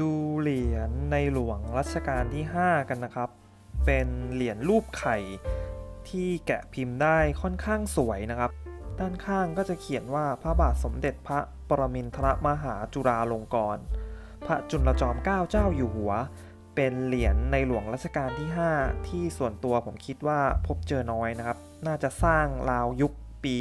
ดูเหรียญในหลวงรัชกาลที่ 5 กันนะครับ เป็นเหรียญรูปไข่ที่แกะพิมพ์ได้ค่อนข้างสวยนะครับ ด้านข้างก็จะเขียนว่าพระบาทสมเด็จพระปรมินทรมหาจุฬาลงกรณ์พระจุลจอมเกล้าเจ้าอยู่หัว เป็นเหรียญในหลวงรัชกาลที่ 5 ที่ส่วนตัวผมคิดว่าพบเจอน้อยนะครับ น่าจะสร้างราวยุคปี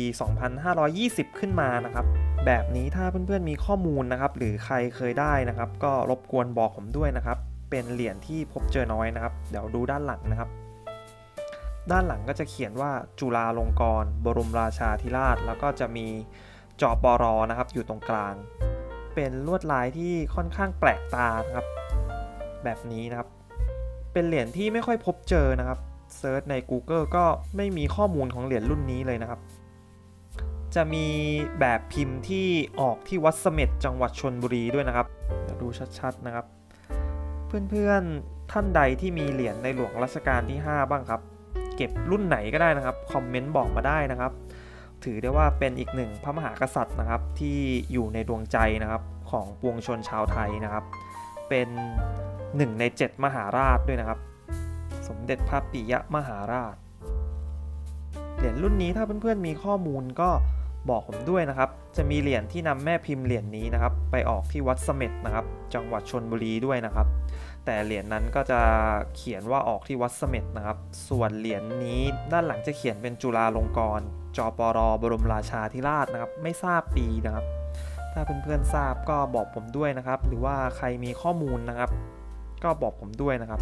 2520 ขึ้นมานะครับ แบบนี้ถ้าเพื่อนๆมีข้อมูลนะครับ หรือใครเคยได้นะครับ ก็รบกวนบอกผมด้วยนะครับ เป็นเหรียญที่พบเจอน้อยนะครับ เดี๋ยวดูด้านหลังนะครับ ด้านหลังก็จะเขียนว่าจุฬาลงกรณ์บรมราชาธิราช แล้วก็จะมีจอปรอนะครับ อยู่ตรงกลาง เป็นลวดลายที่ค่อนข้างแปลกตานะครับ แบบนี้นะครับ เป็นเหรียญที่ไม่ค่อยพบเจอนะครับเซิร์ชใน Google ก็ไม่มีข้อมูลของเหรียญรุ่นนี้เลยนะครับ จะมีแบบพิมพ์ที่ออกที่วัดเสม็ดจังหวัดชนบุรีด้วยนะครับเดี๋ยวดูชัดๆนะครับ เพื่อนๆท่านใดที่มีเหรียญในหลวงรัชกาลที่ 5 บ้างครับ เก็บรุ่นไหนก็ได้นะครับคอมเมนต์บอกมาได้นะครับ ถือได้ว่าเป็นอีกหนึ่งพระมหากษัตริย์นะครับ ที่อยู่ในดวงใจนะครับของปวงชนชาวไทยนะครับ เป็นหนึ่งใน 7 มหาราชด้วยนะครับ สมเด็จพระปิยมหาราชเหรียญรุ่นนี้ถ้าเพื่อนๆมีข้อมูลก็ บอกผมด้วยนะครับ จะมีเหรียญที่นำแม่พิมพ์เหรียญนี้นะครับ ไปออกที่วัดเสม็ดนะครับ จังหวัดชนบุรีด้วยนะครับ แต่เหรียญนั้นก็จะเขียนว่าออกที่วัดเสม็ดนะครับ ส่วนเหรียญนี้ด้านหลังจะเขียนเป็นจุฬาลงกรณ์จปรบรมราชาธิราชนะครับ ไม่ทราบปีนะครับ ถ้าเพื่อนๆทราบก็บอกผมด้วยนะครับ หรือว่าใครมีข้อมูลนะครับ ก็บอกผมด้วยนะครับ